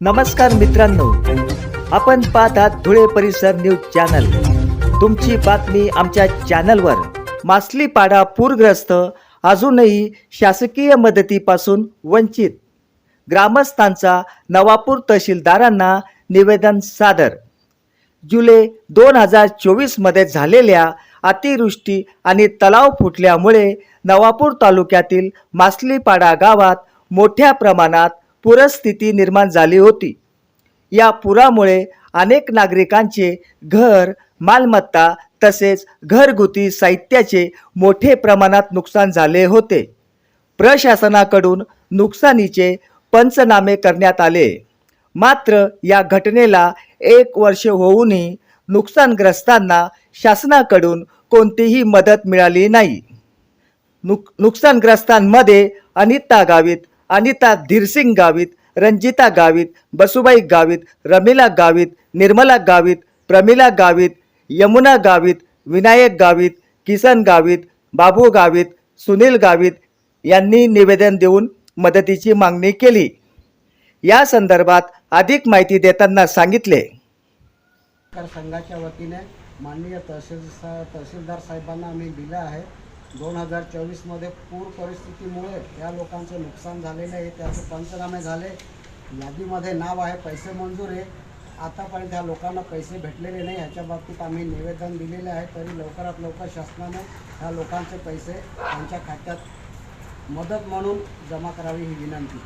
नमस्कार मित्रांनो. आपण पाहतात धुळे परिसर न्यूज चॅनल. तुमची बातमी आमच्या चॅनलवर मासलीपाडा पूरग्रस्त अजूनही शासकीय मदतीपासून वंचित. ग्रामस्थांचा नवापूर तहसीलदारांना निवेदन सादर. जुलै दोन हजार चोवीसमध्ये झालेल्या अतिवृष्टी आणि तलाव फुटल्यामुळे नवापूर तालुक्यातील मासलीपाडा गावात मोठ्या प्रमाणात पूरस्थिती निर्माण झाली होती. या पुरामुळे अनेक नागरिकांचे घर मालमत्ता तसेच घरगुती साहित्याचे मोठे प्रमाणात नुकसान झाले होते. प्रशासनाकडून नुकसानीचे पंचनामे करण्यात आले. मात्र या घटनेला एक वर्ष होऊनही नुकसानग्रस्तांना शासनाकडून कोणतीही मदत मिळाली नाही. नुक नुकसानग्रस्तांमध्ये अनिता गावित अनिता धीरसिंग गावित रंजिता गावित बसुबाई गावित रमिला गावित निर्मला गावित प्रमिला गावित यमुना गावित विनायक गावित किसन गावित बाबू गावित सुनील गावित यांनी निवेदन देऊन मदतीची मागणी केली. या संदर्भात अधिक माहिती देताना सांगितले. संघाच्या वतीने माननीय तहसील तहसीलदार साहेबांना आम्ही दिलं आहे. दोन हजार चोवीसमध्ये पूर परिस्थितीमुळे या लोकांचं नुकसान झालेलं आहे त्याचे पंचनामे झाले. यादीमध्ये नाव आहे पैसे मंजूर आहे. आतापर्यंत ह्या लोकांना पैसे भेटलेले नाही ह्याच्या बाबतीत आम्ही निवेदन दिलेले आहे. तरी लवकरात लवकर शासनाने ह्या लोकांचे पैसे त्यांच्या खात्यात मदत म्हणून जमा करावी ही विनंती.